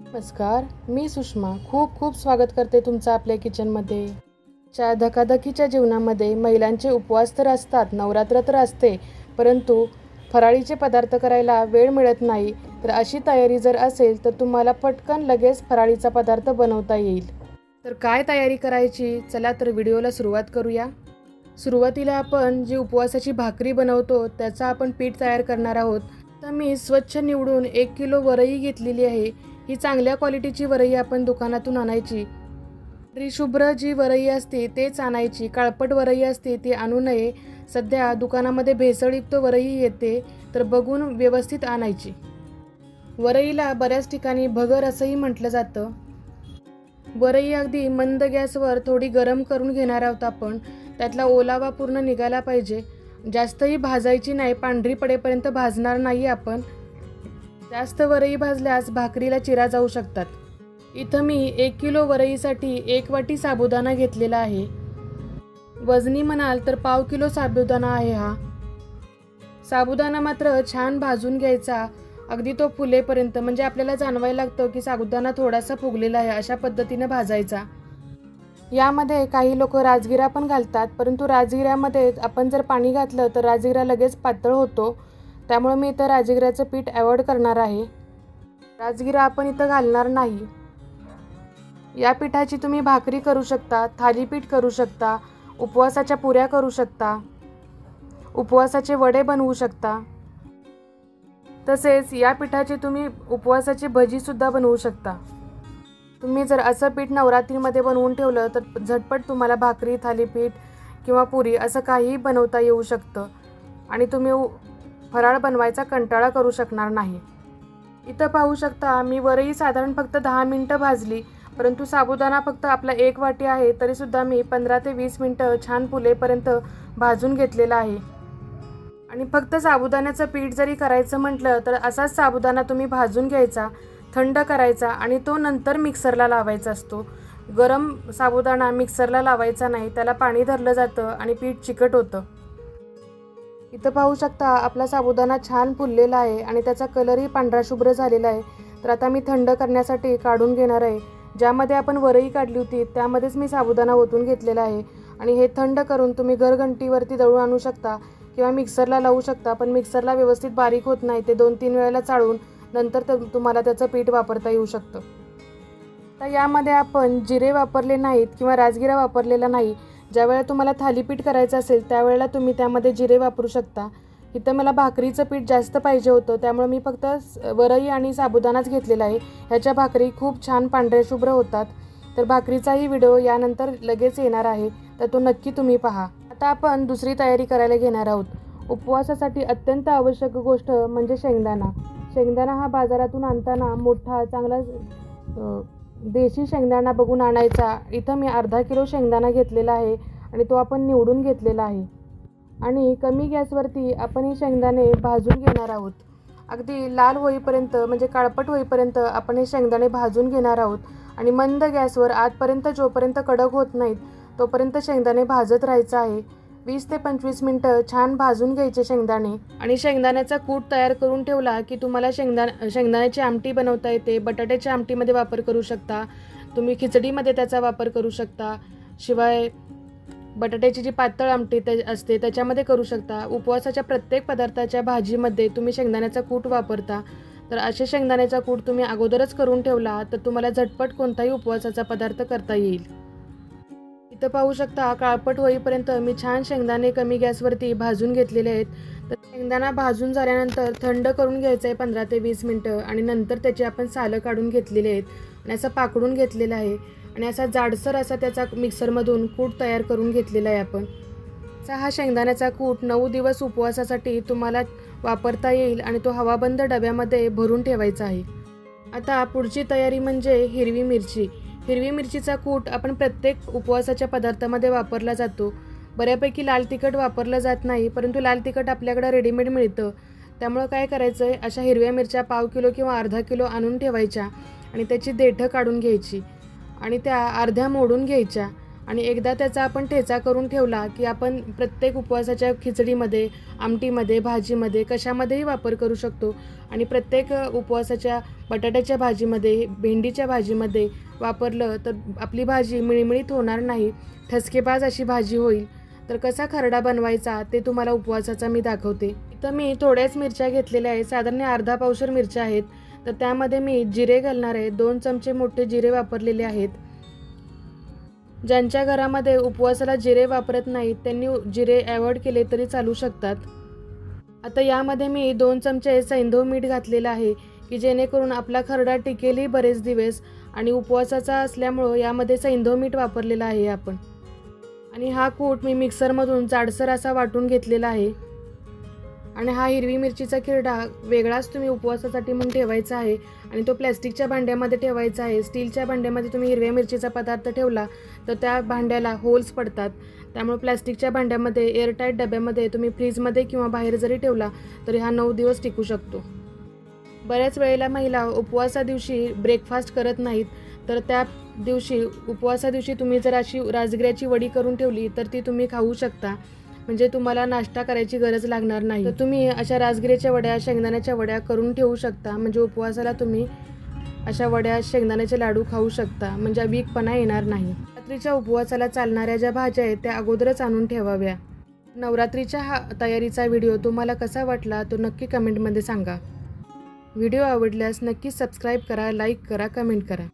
नमस्कार मी सुषमा. खूप खूप स्वागत करते तुमचं आपल्या किचनमध्ये. च्या धकाधकीच्या जीवनामध्ये महिलांचे उपवास तर असतात नवरात्र तर असते परंतु फराळीचे पदार्थ करायला वेळ मिळत नाही. तर अशी तयारी जर असेल तर तुम्हाला पटकन लगेच फराळीचा पदार्थ बनवता येईल. तर काय तयारी करायची? चला तर व्हिडिओला सुरुवात करूया. सुरुवातीला आपण जी उपवासाची भाकरी बनवतो त्याचा आपण पीठ तयार करणार आहोत. तर मी स्वच्छ निवडून एक किलो वरई घेतलेली आहे. ही चांगल्या क्वालिटीची वरई आपण दुकानातून आणायची. शुभ्र जी वरई असते तेच आणायची. काळपट वरई असते ती आणू नये. सध्या दुकानामध्ये भेसळयुक्त वरई येते तर बघून व्यवस्थित आणायची. वरईला बऱ्याच ठिकाणी भगर असंही म्हटलं जातं. वरई अगदी मंद गॅसवर थोडी गरम करून घेणार आहोत आपण. त्यातला ओलावा पूर्ण निघाला पाहिजे. जास्तही भाजायची नाही पांढरी पडेपर्यंत भाजणार नाही आपण. जास्त वरई भाजल्यास भाकरीला चिरा जाऊ शकतात. इथं मी एक किलो वरईसाठी एक वाटी साबुदाणा घेतलेला आहे. वजनी म्हणाल तर पाव किलो साबुदाणा आहे हा. साबुदाणा मात्र छान भाजून घ्यायचा. अगदी तो फुलेपर्यंत म्हणजे आपल्याला जाणवायला लागतं की साबुदाणा थोडासा फुगलेला आहे अशा पद्धतीने भाजायचा. यामध्ये काही लोक राजगिरा पण घालतात परंतु राजगिऱ्यामध्ये आपण जर पाणी घातलं तर राजगिरा लगेच पातळ होतो. त्यामुळे मी इथं राजगिऱ्याचं पीठ अवॉइड करणार आहे. राजगिरा आपण इथं घालणार नाही. या पिठाची तुम्ही भाकरी करू शकता थालीपीठ करू शकता उपवासाच्या पुऱ्या करू शकता उपवासाचे वडे बनवू शकता. तसेच या पिठाची तुम्ही उपवासाची भजीसुद्धा बनवू शकता. तुम्ही जर असं पीठ नवरात्रीमध्ये बनवून ठेवलं तर झटपट तुम्हाला भाकरी थालीपीठ किंवा पुरी असं काहीही बनवता येऊ शकतं. आणि तुम्ही उ- फराळ बनवायचा कंटाळा करू शकणार नाही. इथं पाहू शकता मी वरही साधारण फक्त दहा मिनटं भाजली परंतु साबुदाणा फक्त आपला एक वाटी आहे तरीसुद्धा मी पंधरा ते वीस मिनटं छान फुलेपर्यंत भाजून घेतलेला आहे. आणि फक्त साबुदाण्याचं पीठ जरी करायचं म्हटलं तर असाच साबुदाणा तुम्ही भाजून घ्यायचा थंड करायचा आणि तो नंतर मिक्सरला लावायचा असतो. गरम साबुदाणा मिक्सरला लावायचा नाही त्याला पाणी धरलं जातं आणि पीठ चिकट होतं. इथं पाहू शकता आपला साबुदाणा छान फुललेला आहे आणि त्याचा कलरही पांढरा शुभ्र झालेला आहे. तर आता मी थंड करण्यासाठी काढून घेणार आहे. ज्यामध्ये आपण वरई काढली होती त्यामध्येच मी साबुदाणा ओतून घेतलेला आहे. आणि हे थंड करून तुम्ही घरघंटीवरती दळून आणू शकता किंवा मिक्सरला लावू शकता पण मिक्सरला व्यवस्थित बारीक होत नाही. ते दोन तीन वेळेला चाळून नंतर तुम्हाला त्याचं पीठ वापरता येऊ शकतं. तर यामध्ये आपण जिरे वापरले नाहीत किंवा राजगिरा वापरलेला नाही ज्यावेळेला तुम्हाला थालीपीठ करायचं असेल त्यावेळेला तुम्ही त्यामध्ये जिरे वापरू शकता. इथं मला भाकरीचं पीठ जास्त पाहिजे होतं त्यामुळे मी फक्त वरई आणि साबुदाणाच घेतलेला आहे. ह्याच्या भाकरी खूप छान पांढऱ्या शुभ्र होतात. तर भाकरीचाही व्हिडिओ यानंतर लगेच येणार आहे तर तो नक्की तुम्ही पहा. आता आपण दुसरी तयारी करायला घेणार आहोत. उपवासासाठी अत्यंत आवश्यक गोष्ट म्हणजे शेंगदाणा. शेंगदाणा हा बाजारातून आणताना मोठा चांगला देशी शेंगदाणा बघून आणायचा. इथं मी अर्धा किलो शेंगदाणा घेतलेला आहे आणि तो आपण निवडून घेतलेला आहे. आणि कमी गॅसवरती आपण हे शेंगदाणे भाजून घेणार आहोत. अगदी लाल होईपर्यंत म्हणजे काळपट होईपर्यंत आपण हे शेंगदाणे भाजून घेणार आहोत. आणि मंद गॅसवर आजपर्यंत जोपर्यंत कडक होत नाहीत तोपर्यंत शेंगदाणे भाजत राहायचं आहे. वीस ते पंचवीस मिनटं छान भाजून घ्यायचे शेंगदाणे. आणि शेंगदाण्याचा कूट तयार करून ठेवला की तुम्हाला शेंगदाणा शेंगदाण्याची आमटी बनवता येते. बटाट्याच्या आमटीमध्ये वापर करू शकता. तुम्ही खिचडीमध्ये त्याचा वापर करू शकता. शिवाय बटाट्याची जी पातळ आमटी त्या असते त्याच्यामध्ये करू शकता. उपवासाच्या प्रत्येक पदार्थाच्या भाजीमध्ये तुम्ही शेंगदाण्याचा कूट वापरता. तर असे शेंगदाण्याचा कूट तुम्ही अगोदरच करून ठेवला तर तुम्हाला झटपट कोणताही उपवासाचा पदार्थ करता येईल. इथं पाहू शकता काळपट होईपर्यंत मी छान शेंगदाणे कमी गॅसवरती भाजून घेतलेले आहेत. तर शेंगदाणा भाजून झाल्यानंतर थंड करून घ्यायचं आहे पंधरा ते वीस मिनटं आणि नंतर त्याची आपण सालं काढून घेतलेली आहेत आणि असं पाकडून घेतलेलं आहे आणि असा जाडसर असा त्याचा मिक्सरमधून कूट तयार करून घेतलेला आहे आपण. असा हा शेंगदाण्याचा कूट नऊ दिवस उपवासासाठी तुम्हाला वापरता येईल आणि तो हवाबंद डब्यामध्ये भरून ठेवायचा आहे. आता पुढची तयारी म्हणजे हिरवी मिरची. हिरवी मिरचीचा कूट आपण प्रत्येक उपवासाच्या पदार्थामध्ये वापरला जातो. बऱ्यापैकी लाल तिखट वापरलं जात नाही परंतु लाल तिखट आपल्याकडं रेडीमेड मिळतं. त्यामुळं काय करायचं आहे अशा हिरव्या मिरच्या पाव किलो किंवा अर्धा किलो आणून ठेवायच्या आणि त्याची देठं काढून घ्यायची आणि त्या अर्ध्या मोडून घ्यायच्या. आणि एकदा त्याचा आपण ठेचा करून ठेवला की आपण प्रत्येक उपवासाच्या खिचडीमध्ये आमटीमध्ये भाजीमध्ये कशामध्येही वापर करू शकतो. आणि प्रत्येक उपवासाच्या बटाट्याच्या भाजीमध्ये भेंडीच्या भाजीमध्ये वापरलं तर आपली भाजी मिळमिळीत होणार नाही. ठसकेबाज अशी भाजी होईल. तर कसा खरडा बनवायचा ते तुम्हाला उपवासाचा मी दाखवते. तर मी थोड्याच मिरच्या घेतलेल्या आहेत. साधारण अर्धा पावशर मिरच्या आहेत. तर त्यामध्ये मी जिरे घालणार आहे. दोन चमचे मोठे जिरे वापरलेले आहेत. ज्यांच्या घरामध्ये उपवासाला जिरे वापरत नाहीत त्यांनी जिरे अवॉइड केले तरी चालू शकतात. आता यामध्ये मी दोन चमचे सैंधव मीठ घातलेलं आहे की जेणेकरून आपला खरडा टिकेलही बरेच दिवस आणि उपवासाचा असल्यामुळं यामध्ये सैंधव मीठ वापरलेलं आहे आपण. आणि हा कूट मी मिक्सरमधून जाडसर असा वाटून घेतलेला आहे. आणि हा हिरवी मिरचीचा किरडा वेगळाच तुम्ही उपवासासाठी म्हणून ठेवायचा आहे. आणि तो प्लॅस्टिकच्या भांड्यामध्ये ठेवायचा आहे. स्टीलच्या भांड्यामध्ये तुम्ही हिरव्या मिरचीचा पदार्थ ठेवला तर त्या भांड्याला होल्स पडतात. त्यामुळे प्लॅस्टिकच्या भांड्यामध्ये एअरटाईट डब्यामध्ये तुम्ही फ्रीजमध्ये किंवा बाहेर जरी ठेवला तरी हा नऊ दिवस टिकू शकतो. बऱ्याच वेळेला महिला उपवासा दिवशी ब्रेकफास्ट करत नाहीत तर त्या दिवशी उपवासा दिवशी तुम्ही जर अशी राजगिऱ्याची वडी करून ठेवली तर ती तुम्ही खाऊ शकता. म्हणजे तुम्हाला नाश्ता करायची गरज लागणार नाही. तर तुम्ही अशा राजगिरीच्या वड्या शेंगदाण्याच्या वड्या करून ठेवू शकता. म्हणजे उपवासाला तुम्ही अशा वड्या शेंगदाण्याचे लाडू खाऊ शकता. म्हणजे वीकपणा येणार नाही. रात्रीच्या उपवासाला चालणाऱ्या ज्या भाज्या आहेत त्या अगोदरच आणून ठेवाव्या. नवरात्रीच्या हा तयारीचा व्हिडिओ तुम्हाला कसा वाटला तो नक्की कमेंटमध्ये सांगा. व्हिडिओ आवडल्यास नक्की सबस्क्राईब करा लाईक करा कमेंट करा.